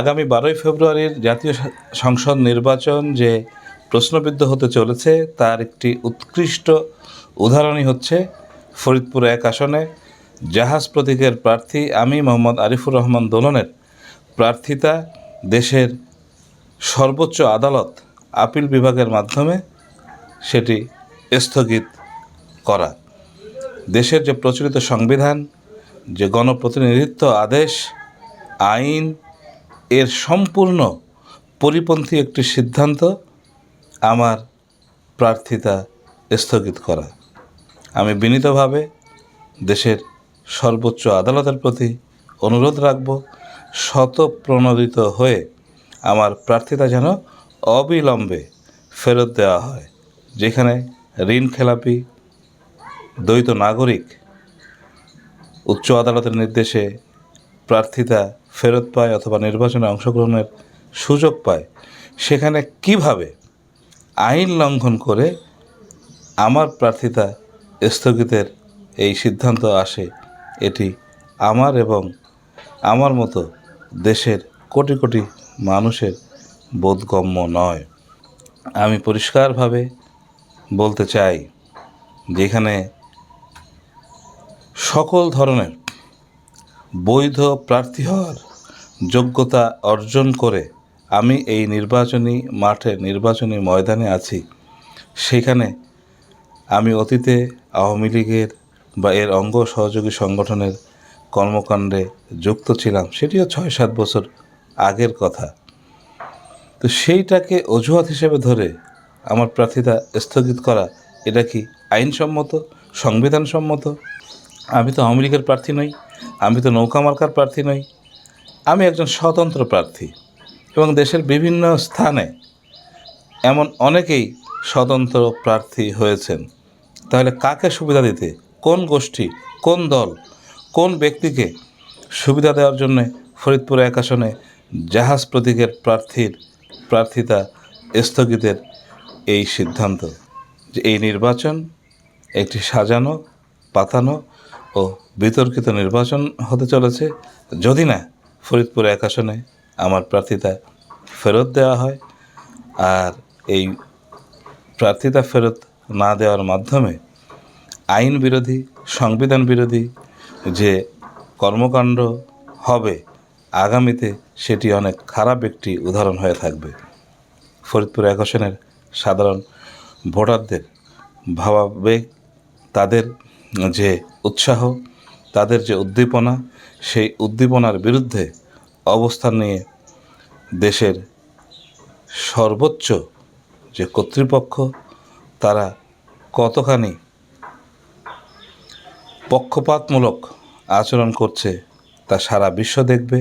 আগামী বারোই ফেব্রুয়ারির জাতীয় সংসদ নির্বাচন যে প্রশ্নবিদ্ধ হতে চলেছে, তার একটি উৎকৃষ্ট উদাহরণই হচ্ছে ফরিদপুর এক আসনে জাহাজ প্রতীকের প্রার্থী আমি মোহাম্মদ আরিফুর রহমান দোলনের প্রার্থিতা দেশের সর্বোচ্চ আদালত আপিল বিভাগের মাধ্যমে সেটি স্থগিত করা। দেশের যে প্রচলিত সংবিধান, যে গণপ্রতিনিধিত্ব আদেশ, আইন এর সম্পূর্ণ পরিপন্থী একটি সিদ্ধান্ত আমার প্রার্থিতা স্থগিত করা। আমি বিনীতভাবে দেশের সর্বোচ্চ আদালতের প্রতি অনুরোধ রাখব শতপ্রণোদিত হয়ে আমার প্রার্থিতা যেন অবিলম্বে ফেরত দেওয়া হয়, যেখানে ঋণ খেলাপি, দ্বৈত নাগরিক, উচ্চ আদালতের নির্দেশে প্রার্থিতা ফেরত পায় অথবা নির্বাচনে অংশগ্রহণের সুযোগ পায়, সেখানে কীভাবে আইন লঙ্ঘন করে আমার প্রার্থিতা স্থগিতের এই সিদ্ধান্ত আসে, এটি আমার এবং আমার মতো দেশের কোটি কোটি মানুষের বোধগম্য নয়। আমি পরিষ্কারভাবে বলতে চাই, যেখানে সকল ধরনের বৈধ প্রার্থী হওয়ার যোগ্যতা অর্জন করে আমি এই নির্বাচনী মাঠে, নির্বাচনী ময়দানে আছি। সেখানে আমি অতীতে আওয়ামী লীগের বা এর অঙ্গ সহযোগী সংগঠনের কর্মকাণ্ডে যুক্ত ছিলাম। সেটিও ছয় সাত বছর আগের কথা। তো সেইটাকে অজুহাত হিসেবে ধরে আমার প্রার্থিতা স্থগিত করা, এটা কি আইনসম্মত, সংবিধানসম্মত? আমি তো আওয়ামী লীগের প্রার্থী নই, আমি তো নৌকা মার্কার প্রার্থী নই। আমি একজন স্বতন্ত্র প্রার্থী এবং দেশের বিভিন্ন স্থানে এমন অনেকেই স্বতন্ত্র প্রার্থী হয়েছেন। তাহলে কাকে সুবিধা দিতে? কোন গোষ্ঠী? কোন দল? কোন ব্যক্তিকে সুবিধা দেওয়ার জন্য ফরিদপুর এক আসনে জাহাজ প্রতীকের প্রার্থীর প্রার্থিতা স্থগিতের এই সিদ্ধান্ত? যে এই নির্বাচন একটি সাজানো, পাতানো ও বিতর্কিত নির্বাচন হতে চলেছে। যদি না ফরিদপুর এক আসনে আমার প্রার্থিতা ফেরত দেওয়া হয় আর এই প্রার্থিতা ফেরত না দেওয়ার মাধ্যমে আইন বিরোধী, সংবিধান বিরোধী যে কর্মকাণ্ড হবে আগামীতে সেটি অনেক খারাপ একটি উদাহরণ হয়ে থাকবে। ফরিদপুর এক আসনের সাধারণ ভোটারদের ভাবাবেগ তাদের যে উৎসাহ তাদের যে উদ্দীপনা, সেই উদ্দীপনার বিরুদ্ধে অবস্থান নিয়ে দেশের সর্বোচ্চ যে কর্তৃপক্ষ, তারা কতখানি পক্ষপাতমূলক আচরণ করছে, তা সারা বিশ্ব দেখবে।